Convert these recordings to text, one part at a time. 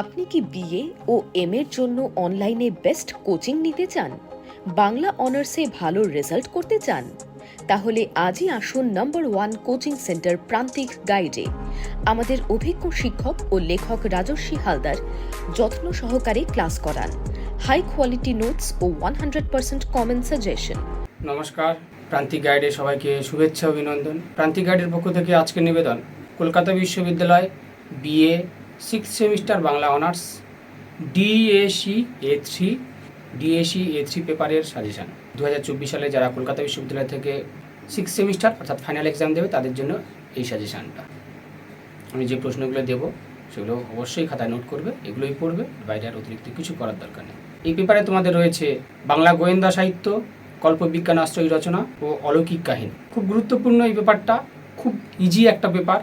আপনি কি বিএ ও এম এর জন্য অনলাইনে বেস্ট কোচিং নিতে চান? বাংলা অনার্সে ভালো রেজাল্ট করতে চান? তাহলে আজই আসুন নম্বর ওয়ান কোচিং সেন্টার প্রান্তিক গাইডে। আমাদের অভিজ্ঞ শিক্ষক ও লেখক রাজস্বী হালদার যত্ন সহকারে ক্লাস করান। হাই কোয়ালিটি নোটস ও one hundred percent common suggestion. নমস্কার, প্রান্তিক গাইডে সবাইকে শুভেচ্ছা অভিনন্দন। প্রান্তিক গাইডের পক্ষ থেকে আজকে নিবেদন, কলকাতা বিশ্ববিদ্যালয় BA six semester Bangla honours DSC A three DSC A three পেপারের সাজেশান দু হাজার চব্বিশ সালে যারা কলকাতা বিশ্ববিদ্যালয় থেকে সিক্স সেমিস্টার অর্থাৎ ফাইনাল এক্সাম দেবে, তাদের জন্য এই সাজেশানটা আমি যে প্রশ্নগুলো দেবো, সেগুলো অবশ্যই খাতায় নোট করবে, এগুলোই পড়বে, বাইরে আর অতিরিক্ত কিছু করার দরকার নেই। এই পেপারে তোমাদের রয়েছে বাংলা গোয়েন্দা সাহিত্য, কল্পবিজ্ঞান, আশ্রয়, রচনা ও অলৌকিক কাহিনী। খুব গুরুত্বপূর্ণ এই পেপারটা খুব ইজি একটা পেপার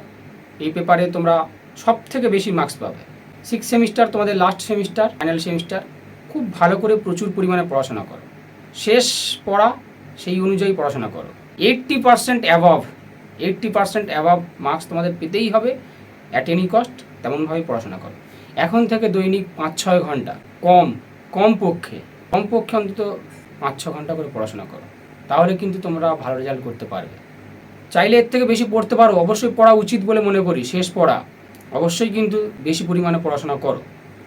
এই পেপারে তোমরা সব থেকে বেশি মার্কস পাবে। সিক্স সেমিস্টার তোমাদের লাস্ট সেমিস্টার ফাইনাল সেমিস্টার খুব ভালো করে প্রচুর পরিমাণে পড়াশোনা করো। শেষ পড়া সেই অনুযায়ী পড়াশোনা করো। Eighty percent above eighty percent above marks তোমাদের পেতেই হবে। অ্যাট এনি কস্ট তেমনভাবেই পড়াশোনা করো। এখন থেকে দৈনিক পাঁচ ছয় ঘণ্টা, কম কম পক্ষে কম পক্ষে অন্তত পাঁচ ছ ঘণ্টা করে পড়াশোনা করো। তাহলে কিন্তু তোমরা ভালো রেজাল্ট করতে পারবে। চাইলে এর থেকে বেশি পড়তে পারো, অবশ্যই পড়া উচিত বলে মনে করি। শেষ পড়া অবশ্যই কিন্তু বেশি পরিমাণে পড়াশোনা করো।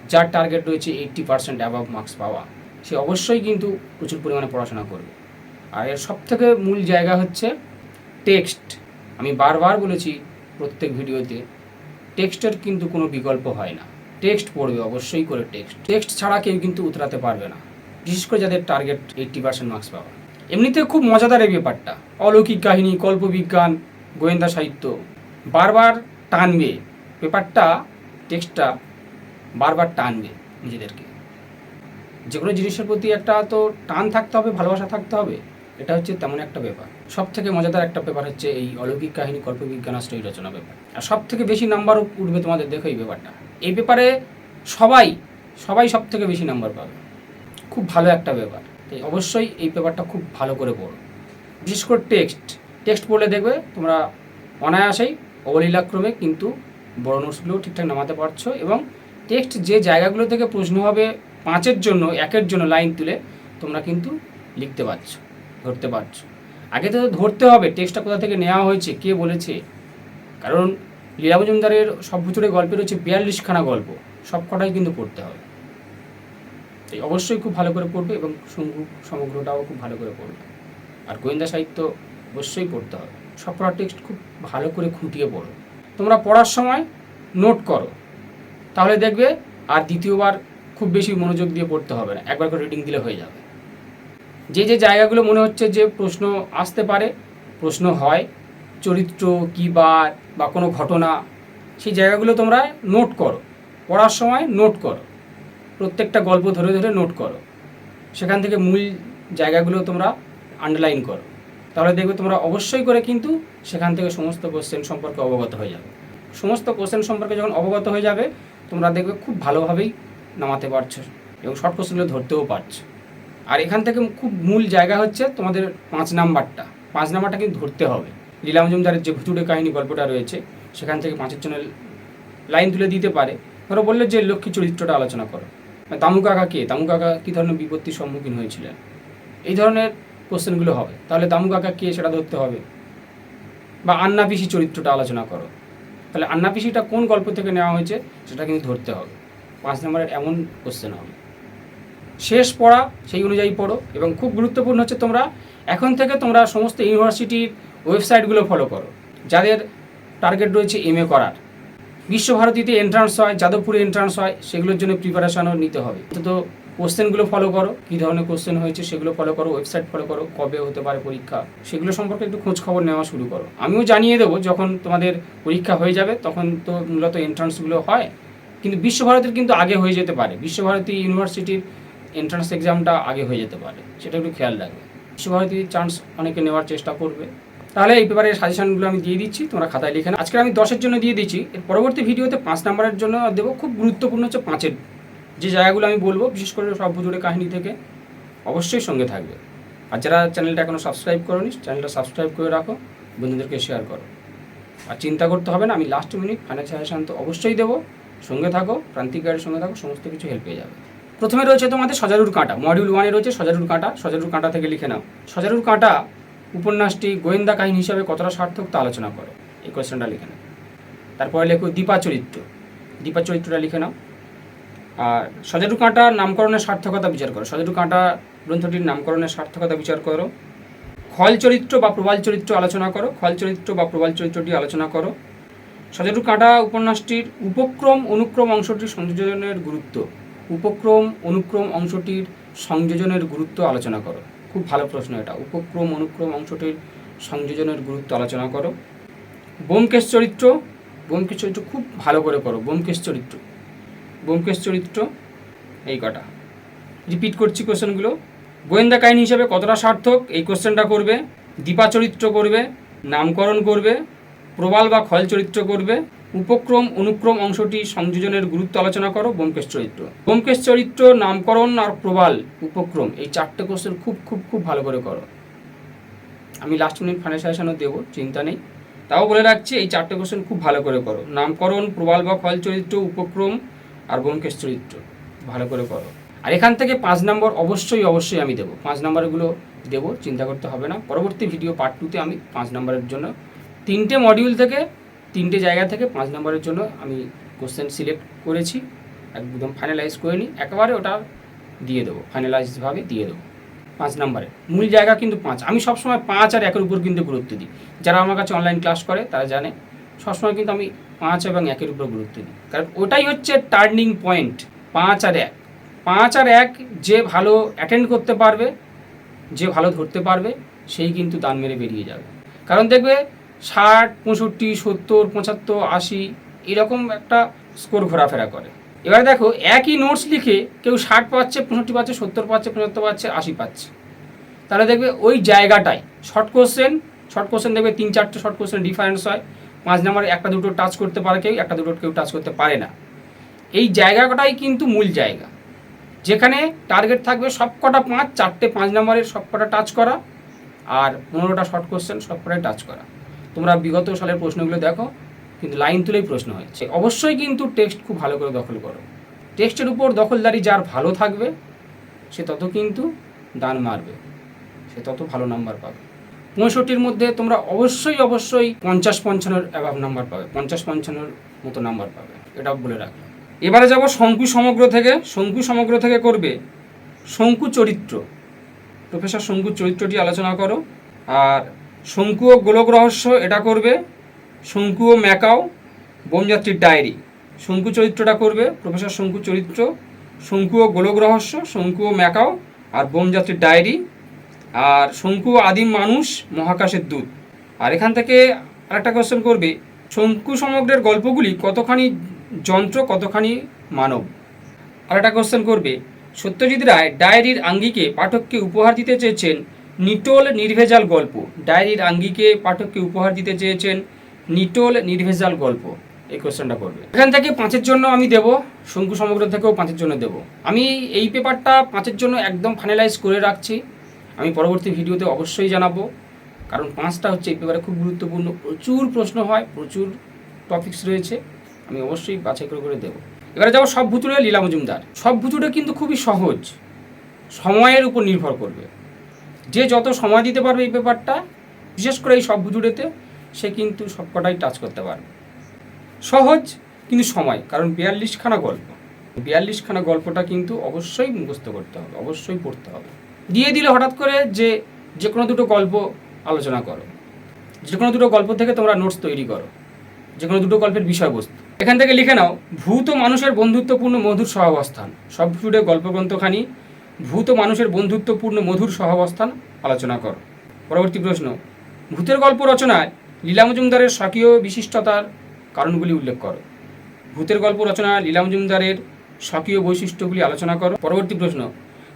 যার টার্গেট রয়েছে এইট্টি পার্সেন্ট অ্যাবাভ মার্কস পাওয়া। সে অবশ্যই কিন্তু প্রচুর পরিমাণে পড়াশোনা করবে। আর এর সব থেকে মূল জায়গা হচ্ছে টেক্সট আমি বারবার বলেছি প্রত্যেক ভিডিওতে টেক্সটের কিন্তু কোনো বিকল্প হয় না। টেক্সট পড়বে, অবশ্যই করে টেক্সট টেক্সট ছাড়া কেউ কিন্তু উতরাতে পারবে না। বিশেষ করে যাদের টার্গেট এইট্টি পার্সেন্ট মার্কস পাওয়া। এমনিতে খুব মজাদার এই ব্যাপারটা। অলৌকিক কাহিনী, কল্পবিজ্ঞান, গোয়েন্দা সাহিত্য। বারবার টানবে। পেপারটা, টেক্সটটা বারবার টানবে নিজেদেরকে। যে কোনো জিনিসের প্রতি একটা তো টান থাকতে হবে, ভালোবাসা থাকতে হবে, এটা হচ্ছে তেমন একটা ব্যাপার। সব থেকে মজাদার একটা পেপার হচ্ছে এই অলৌকিক কাহিনী, কল্পবিজ্ঞান আশ্রয় রচনা ব্যাপার। আর সব থেকে বেশি নাম্বার উঠবে তোমাদের দেখো এই ব্যাপারটা। এই পেপারে সবাই সবাই সব থেকে বেশি নাম্বার পাবে। খুব ভালো একটা ব্যাপার। তাই অবশ্যই এই পেপারটা খুব ভালো করে পড়ো। বিশেষ করে টেক্সট। টেক্সট পড়লে দেখবে তোমরা অনায়াসেই অবলীলাক্রমে কিন্তু বড় নোটসগুলোও ঠিকঠাক নামাতে পারছ এবং টেক্সট যে জায়গাগুলো থেকে প্রশ্ন হবে পাঁচের জন্য, একের জন্য লাইন তুলে তোমরা কিন্তু লিখতে পারছ, ধরতে পারছ। আগে তো ধরতে হবে টেক্সটটা কোথা থেকে নেওয়া হয়েছে, কে বলেছে? কারণ লীলা মজুমদারের সভ্যচুরে গল্পে রয়েছে বিয়াল্লিশখানা গল্প, সব কটাই কিন্তু পড়তে হবে। তাই অবশ্যই খুব ভালো করে পড়বে এবং সমগ্রটাও খুব ভালো করে পড়বে। আর গোয়েন্দা সাহিত্য অবশ্যই পড়তে হবে। সব কটা টেক্সট খুব ভালো করে খুঁটিয়ে পড়ো। তোমরা পড়ার সময় নোট করো। তাহলে দেখবে আর দ্বিতীয়বার খুব বেশি মনোযোগ দিয়ে পড়তে হবে না। একবার করে রিডিং দিলে হয়ে যাবে। যে যে জায়গাগুলো মনে হচ্ছে যে প্রশ্ন আসতে পারে, প্রশ্ন হয়, চরিত্র, কী বার বা কোনো ঘটনা, সেই জায়গাগুলো তোমরা নোট করো। পড়ার সময় নোট করো। প্রত্যেকটা গল্প ধরে ধরে নোট করো। সেখান থেকে মূল জায়গাগুলো তোমরা আন্ডারলাইন করো। তাহলে দেখবে তোমরা অবশ্যই করে কিন্তু সেখান থেকে সমস্ত কোশ্চেন সম্পর্কে অবগত হয়ে যাবে। সমস্ত কোশ্চেন সম্পর্কে যখন অবগত হয়ে যাবে, তোমরা দেখবে খুব ভালোভাবেই নামাতে পারছ এবং শর্ট কোশ্চেনগুলো ধরতেও পারছ। আর এখান থেকে খুব মূল জায়গা হচ্ছে তোমাদের পাঁচ নাম্বারটা। পাঁচ নাম্বারটা কিন্তু ধরতে হবে। লীলা মজুমদারের যে ভুতুড়ে কাহিনী গল্পটা রয়েছে, সেখান থেকে পাঁচের জন্য লাইন তুলে দিতে পারে। ধরো বললে যে লক্ষ্মী চরিত্রটা আলোচনা করো। তামু কাকা কে? তামু কাকা কী ধরনের বিপত্তির সম্মুখীন হয়েছিলেন? এই ধরনের কোশ্চেনগুলো হবে। তাহলে দামু কাকা কে সেটা ধরতে হবে? বা আন্না পিসি চরিত্রটা আলোচনা করো। তাহলে আন্না পিসিটা কোন গল্প থেকে নেওয়া হয়েছে সেটা কিন্তু ধরতে হবে। পাঁচ নম্বরের এমন কোশ্চেন হবে। শেষ পড়া সেই অনুযায়ী পড়ো এবং খুব গুরুত্বপূর্ণ হচ্ছে তোমরা এখন থেকে তোমরা সমস্ত ইউনিভার্সিটির ওয়েবসাইটগুলো ফলো করো। যাদের টার্গেট রয়েছে এম এ করার। বিশ্বভারতীতে এন্ট্রান্স হয়, যাদবপুরে এন্ট্রান্স হয়, সেগুলোর জন্য প্রিপারেশনও নিতে হবে। তো কোশ্চেনগুলো ফলো করো, কী ধরনের কোশ্চেন হয়েছে সেগুলো ফলো করো ওয়েবসাইট ফলো করো, কবে হতে পারে পরীক্ষা, সেগুলো সম্পর্কে একটু খোঁজ খবর নেওয়া শুরু করো। আমিও জানিয়ে দেবো, যখন তোমাদের পরীক্ষা হয়ে যাবে, তখন তো মূলত এন্ট্রান্সগুলো হয়। কিন্তু বিশ্বভারতীর কিন্তু আগে হয়ে যেতে পারে। বিশ্বভারতী ইউনিভার্সিটির এন্ট্রান্স এক্সামটা আগে হয়ে যেতে পারে, সেটা একটু খেয়াল রাখবে। বিশ্বভারতীর চান্স অনেকে নেওয়ার চেষ্টা করবে। তাহলে এই পেপারের সাজেশনগুলো আমি দিয়ে দিচ্ছি, তোমরা খাতায় লিখে। আজকে আমি দশের জন্য দিয়ে দিচ্ছি, এর পরবর্তী ভিডিওতে পাঁচ নাম্বারের জন্য দেবো, খুব গুরুত্বপূর্ণ হচ্ছে পাঁচের যে জায়গাগুলো আমি বলব, বিশেষ করে সব জুড়ে কাহিনী থেকে, অবশ্যই সঙ্গে থাকবে। আর যারা চ্যানেলটা এখনও সাবস্ক্রাইব করোনি, চ্যানেলটা সাবস্ক্রাইব করে রাখো, বন্ধুদেরকে শেয়ার করো। আর চিন্তা করতে হবে না, আমি লাস্ট মিনিট ফাইনাল সাজেশন তো অবশ্যই দেবো। সঙ্গে থাকো, প্রান্তিক গাইডের সঙ্গে থাকো, সমস্ত কিছু হেল্প পেয়ে যাবে। প্রথমে রয়েছে তোমাদের সজারুর কাঁটা মডিউল ওয়ানে রয়েছে সজারুর কাঁটা। সজারুর কাঁটা থেকে লিখে নাও। সজারুর কাঁটা উপন্যাসটি গোয়েন্দা কাহিনী হিসাবে কতটা সার্থক তা আলোচনা করো। এই কোয়েশ্চেনটা লিখে নাও। তারপরে লেখো দীপা চরিত্র। দীপা চরিত্রটা লিখে নাও। সজারু কাঁটা নামকরণের সার্থকতা বিচার করো। সজারু কাঁটা গ্রন্থটির নামকরণের সার্থকতা বিচার করো। খল চরিত্র বা প্রবাল চরিত্র আলোচনা করো। খল চরিত্র বা প্রবাল চরিত্রটি আলোচনা করো। সজারু কাঁটা উপন্যাসটির উপক্রম অনুক্রম অংশটির সংযোজনের গুরুত্ব। উপক্রম অনুক্রম অংশটির সংযোজনের গুরুত্ব আলোচনা করো। খুব ভালো প্রশ্ন এটা। উপক্রম অনুক্রম অংশটির সংযোজনের গুরুত্ব আলোচনা করো। বোমকেশ চরিত্র। বোমকেশ চরিত্র খুব ভালো করে করো। বোমকেশ চরিত্র। বোমকেশ চরিত্র, এই কটা। রিপিট করছি কোশ্চেনগুলো গোয়েন্দা কাহিনী হিসেবে কতটা সার্থক? এই কোশ্চেনটা করবে, দীপা চরিত্র করবে, নামকরণ করবে, প্রবাল বা খল চরিত্র করবে, উপক্রম, অনুক্রম অংশটি সংযোজনের গুরুত্ব আলোচনা করো বোমকেশ চরিত্র। বোমকেশ চরিত্র, নামকরণ আর প্রবাল, উপক্রম, এই চারটে কোশ্চেন খুব খুব খুব ভালো করে করো। আমি লাস্ট মিনিট ফাইনাল দেবো, চিন্তা নেই। তাও বলে রাখছি, এই চারটে কোশ্চেন খুব ভালো করে করো। নামকরণ, প্রবাল বা খল চরিত্র, উপক্রম আর ব্যোমকেশ চরিত্র। ভালো করে করো। আর এখান থেকে পাঁচ নম্বর অবশ্যই অবশ্যই আমি দেবো। পাঁচ নম্বরগুলো দেবো, চিন্তা করতে হবে না। পরবর্তী ভিডিও পার্ট টুতে আমি পাঁচ নম্বরের জন্য তিনটে মডিউল থেকে, তিনটে জায়গা থেকে পাঁচ নম্বরের জন্য আমি কোশ্চেন সিলেক্ট করেছি। একদম ফাইনালাইজ করে নিই একেবারে ওটা দিয়ে দেবো। ফাইনালাইজভাবে দিয়ে দেবো। পাঁচ নম্বরে। মূল জায়গা কিন্তু পাঁচ। আমি সবসময় পাঁচ আর একের উপর কিন্তু গুরুত্ব দিই। যারা আমার কাছে অনলাইন ক্লাস করে, তারা জানে। সবসময় কিন্তু আমি পাঁচ এবং একের উপর গুরুত্ব দিই কারণ ওটাই হচ্ছে টার্নিং পয়েন্ট পাঁচ আর এক। পাঁচ আর এক যে ভালো অ্যাটেন্ড করতে পারবে, যে ভালো ধরতে পারবে, সেই কিন্তু দান মেরে বেরিয়ে যাবে। কারণ দেখবে ষাট, পঁয়ষট্টি, সত্তর, পঁচাত্তর, আশি এরকম একটা স্কোর ঘোরাফেরা করে। এবার দেখো, একই নোটস লিখে কেউ ষাট পাচ্ছে, পঁয়ষট্টি পাচ্ছে, সত্তর পাচ্ছে, পঁচাত্তর পাচ্ছে, আশি পাচ্ছে। তাহলে দেখবে ওই জায়গাটায় শর্ট কোশ্চেন শর্ট কোশ্চেন দেখবে তিন, চারটে শর্ট কোশ্চেন ডিফারেন্স হয়। পাঁচ নাম্বার, একটা দুটো টাচ করতে পারে কেউ, একটা দুটো কেউ টাচ করতে পারে না। এই জায়গাটাই কিন্তু মূল জায়গা। যেখানে টার্গেট থাকবে সবকটা পাঁচ, চারটে পাঁচ নাম্বারের সবকটা টাচ করা আর পনেরোটা শর্ট কোশ্চেন সবকটাই টাচ করা। তোমরা বিগত সালের প্রশ্নগুলো দেখো, কিন্তু লাইন তুলেই প্রশ্ন হয়েছে অবশ্যই কিন্তু টেক্সট খুব ভালো করে দখল করো। টেক্সটের উপর দখলদারি যার ভালো থাকবে, সে তত কিন্তু দান মারবে। সে তত ভালো নাম্বার পাবে। পঁয়ষট্টির মধ্যে তোমরা অবশ্যই অবশ্যই পঞ্চাশ পঞ্চান্নর অ্যাভাব নাম্বার পাবে। পঞ্চাশ পঞ্চান্নর মতো নাম্বার পাবে। এটা বলে রাখলাম। এবারে যাব শঙ্কু সমগ্র থেকে। শঙ্কু সমগ্র থেকে করবে শঙ্কু চরিত্র। প্রফেসর শঙ্কু চরিত্রটি আলোচনা করো। আর শঙ্কু ও গোলক রহস্য এটা করবে। শঙ্কু ও ম্যাকাও বোমযাত্রীর ডায়েরি। শঙ্কু চরিত্রটা করবে প্রফেসর শঙ্কু চরিত্র। শঙ্কু ও গোলক রহস্য, শঙ্কু ও ম্যাকাও আর বোমযাত্রীর ডায়েরি। আর শঙ্কু আদিম মানুষ, মহাকাশের দূত। আর এখান থেকে আরেকটা কোশ্চেন করবে, শঙ্কু সমগ্রের গল্পগুলি কতখানি যন্ত্র, কতখানি মানব? আর একটা কোশ্চেন করবে, সত্যজিৎ রায় ডায়েরির আঙ্গিকে পাঠককে উপহার দিতে চেয়েছেন নিটোল নির্ভেজাল গল্প। ডায়েরির আঙ্গিকে পাঠককে উপহার দিতে চেয়েছেন নিটোল নির্ভেজাল গল্প। এই কোশ্চেনটা করবে। এখান থেকে পাঁচের জন্য আমি দেব, শঙ্কু সমগ্র থেকেও পাঁচের জন্য দেব। আমি এই পেপারটা পাঁচের জন্য একদম ফাইনালাইজ করে রাখছি। আমি পরবর্তী ভিডিওতে অবশ্যই জানাব। কারণ পাঁচটা হচ্ছে এই পেপারে খুব গুরুত্বপূর্ণ। প্রচুর প্রশ্ন হয়, প্রচুর টপিকস রয়েছে। আমি অবশ্যই বাছাই করে করে দেবো। এবারে যাব সব ভুতুড়ে লীলা মজুমদার। সব ভুতুড়ে কিন্তু খুবই সহজ। সময়ের উপর নির্ভর করবে। যে যত সময় দিতে পারবে এই পেপারটা, বিশেষ করে এই সব ভুতুড়েতে, সে কিন্তু সবকটাই টাচ করতে পারবে। সহজ কিন্তু সময়, কারণ বিয়াল্লিশখানা গল্প। বিয়াল্লিশখানা গল্পটা কিন্তু অবশ্যই মুখস্থ করতে হবে, অবশ্যই পড়তে হবে। দিয়ে দিলে হঠাৎ করে যে যে কোনো দুটো গল্প আলোচনা করো। যে কোনো দুটো গল্প থেকে তোমরা নোটস তৈরি করো। যে কোনো দুটো গল্পের বিষয়বস্তু। এখান থেকে লিখে নাও, ভূত মানুষের বন্ধুত্বপূর্ণ মধুর সহাবস্থান। সব জুড়ে গল্পগ্রন্থখানি ভূত মানুষের বন্ধুত্বপূর্ণ মধুর সহাবস্থান আলোচনা করো। পরবর্তী প্রশ্ন, ভূতের গল্প রচনায় লীলা মজুমদারের স্বকীয় বিশিষ্টতার কারণগুলি উল্লেখ করো। ভূতের গল্প রচনায় লীলা মজুমদারের স্বকীয় বৈশিষ্ট্যগুলি আলোচনা করো। পরবর্তী প্রশ্ন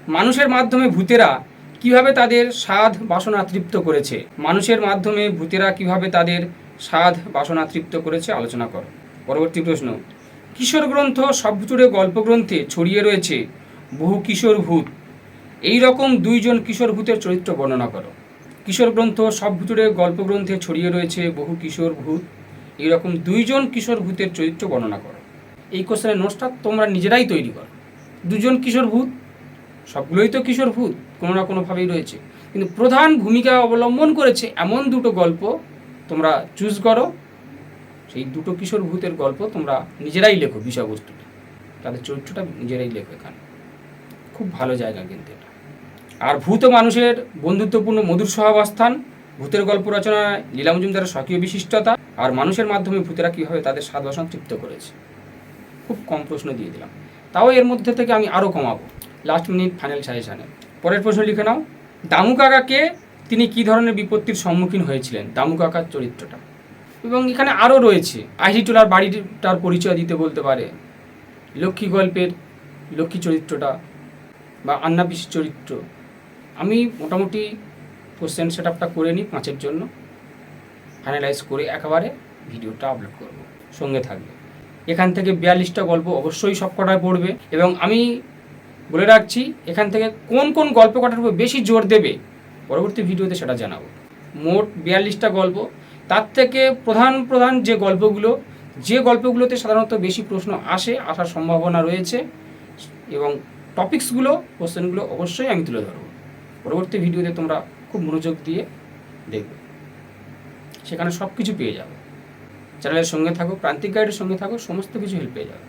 মানুষের মাধ্যমে ভূতেরা কীভাবে তাদের স্বাদ বাসনা তৃপ্ত করেছে? মানুষের মাধ্যমে ভূতেরা কীভাবে তাদের স্বাদ বাসনা তৃপ্ত করেছে? আলোচনা করো। পরবর্তী প্রশ্ন। কিশোর গ্রন্থ সবজুড়ে গল্পগ্রন্থে ছড়িয়ে রয়েছে, বহু কিশোর ভূত। এই রকম দুইজন কিশোর ভূতের চরিত্র বর্ণনা করো। কিশোর গ্রন্থ সব ভূতুরে গল্পগ্রন্থে ছড়িয়ে রয়েছে, বহু কিশোর ভূত। এইরকম দুইজন কিশোর ভূতের চরিত্র বর্ণনা করো। এই কোশ্চেনের নোটসটা তোমরা নিজেরাই তৈরি করো। দুজন কিশোর ভূত সবগুলোই তো কিশোর ভূত, কোনো না কোনোভাবেই রয়েছে। কিন্তু প্রধান ভূমিকা অবলম্বন করেছে এমন দুটো গল্প তোমরা চুজ করো। সেই দুটো কিশোর ভূতের গল্প তোমরা নিজেরাই লেখো বিষয়বস্তুটা। তাদের চরিত্রটা নিজেরাই লেখো এখানে। খুব ভালো জায়গা কিন্তু এটা। আর ভূত মানুষের বন্ধুত্বপূর্ণ মধুর সহাবস্থান ভূতের গল্প রচনায় লীলা মজুমদারের স্বকীয় বিশিষ্টতা আর মানুষের মাধ্যমে ভূতেরা কীভাবে তাদের স্বাদ বাসন তৃপ্ত করেছে। খুব কম প্রশ্ন দিয়ে দিলাম। তাও এর মধ্যে থেকে আমি আরও কমাবো। লাস্ট মিনিট ফাইনাল সাজেশানে পরের প্রশ্ন লিখে নাও, দামু কাকাকে তিনি কী ধরনের বিপত্তির সম্মুখীন হয়েছিলেন? দামু কাকার চরিত্রটা। এবং এখানে আরও রয়েছে আইডিটোলার বাড়িটার পরিচয় দিতে বলতে পারে। লক্ষ্মী গল্পের লক্ষ্মী চরিত্রটা বা আন্না পিসির চরিত্র। আমি মোটামুটি কোশ্চেন সেট আপটা করে নিই পাঁচের জন্য। ফাইনালাইজ করে একেবারে ভিডিওটা আপলোড করব। সঙ্গে থাকবে। এখান থেকে বিয়াল্লিশটা গল্প অবশ্যই সব কটায় পড়বে। এবং আমি বলে রাখছি, এখান থেকে কোন কোন গল্প কটার উপর বেশি জোর দেবে, পরবর্তী ভিডিওতে সেটা জানাব। মোট বিয়াল্লিশটা গল্প, তার থেকে প্রধান প্রধান যে গল্পগুলো, যে গল্পগুলোতে সাধারণত বেশি প্রশ্ন আসে, আসার সম্ভাবনা রয়েছে, এবং টপিকসগুলো, কোশ্চেনগুলো অবশ্যই আমি তুলে ধরবো। পরবর্তী ভিডিওতে তোমরা খুব মনোযোগ দিয়ে দেখবে। সেখানে সব কিছু পেয়ে যাবে। চ্যানেলের সঙ্গে থাকো, প্রান্তিক গাইডের সঙ্গে থাকো, সমস্ত কিছু হেল্প পেয়ে যাবে।